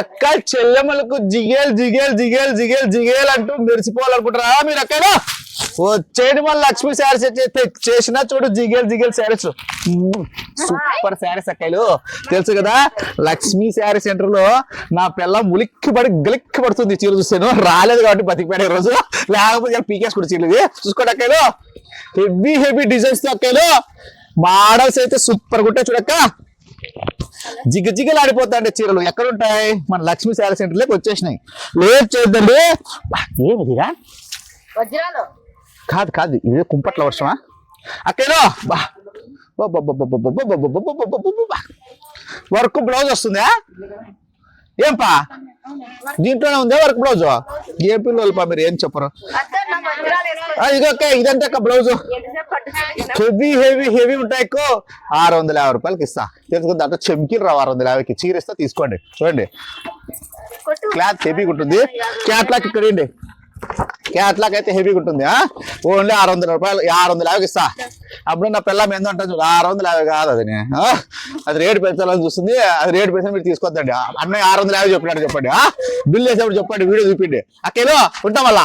అక్క చెల్లెమ్మలకు జిగేల్ జిగేల్ జిగేల్ జిగేల్ జిగేల్ అంటూ మెరిసిపోవాలనుకుంటారా? మీరు అక్కలో వచ్చేది మళ్ళీ లక్ష్మీ శారీస్ చేసిన చూడు జిగేల్ జిగేల్ శారీస్. సూపర్ శారీస్ అక్కలు తెలుసు కదా లక్ష్మీ శారీ సెంటర్లో నా పిల్ల ములిక్కి పడి గలిక్కి పడుతుంది చీర చూస్తాను రాలేదు కాబట్టి బతికిపోయాడు ఈ రోజు. లేకపోతే పీకేస్ పీకేసుకుంటు చీరలు చూసుకోండి అక్కలు హెవీ హెవీ డిజైన్స్తో అక్కలు మోడల్స్ అయితే సూపర్ ఉంటాయి చూడక్క జిగ జిగలాడిపోతాండే చీరలు ఎక్కడ ఉంటాయి మన లక్ష్మీ శారీ సెంటర్లోకి వచ్చేసినాయి లేదు చేద్దండి ఏమిదిరా కాదు కాదు ఇదే కుంపట్ల వర్షమా అక్కేలో బా వర్క్ బ్లౌజ్ వస్తుందా ఏంపా దీంట్లోనే ఉందా వర్క్ బ్లౌజ్ ఏ పిల్లలు పా మీరు ఏం చెప్పరు ఇదొకే ఇదంటే బ్లౌజ్. హెవీ హెవీ హెవీ ఉంటాయి ఎక్కువ. ఆరు వందల యాభై రూపాయలకి ఇస్తా. తెలుసుకుంది దాంట్లో చెమ్కీలు రావు ఆరు వందల యాభైకి. చీర ఇస్తా తీసుకోండి. చూడండి. క్లాత్ హెవీగా ఉంటుంది. క్యాట్లాక్ ఇక్కడ ఏంటి? క్యాట్లాక్ అయితే హెవీగా ఉంటుంది ఓన్లీ ఆరు వందల రూపాయలు ఆరు వందల యాభైకి ఇస్తా. అప్పుడు నా పిల్లం ఎంత ఉంటుంది చూడు ఆరు వందల యాభై కాదు అది. ఆ? అది రేటు పెంచాలని చూస్తుంది అది రేటు పెంచాలి మీరు తీసుకొద్దండి. అన్నయ్య ఆరు వందల యాభై చెప్పినట్టు చెప్పండి? బిల్ వేసేప్పుడు చెప్పండి వీడియో చూపిండి అక్కేలో ఉంటాం మళ్ళా.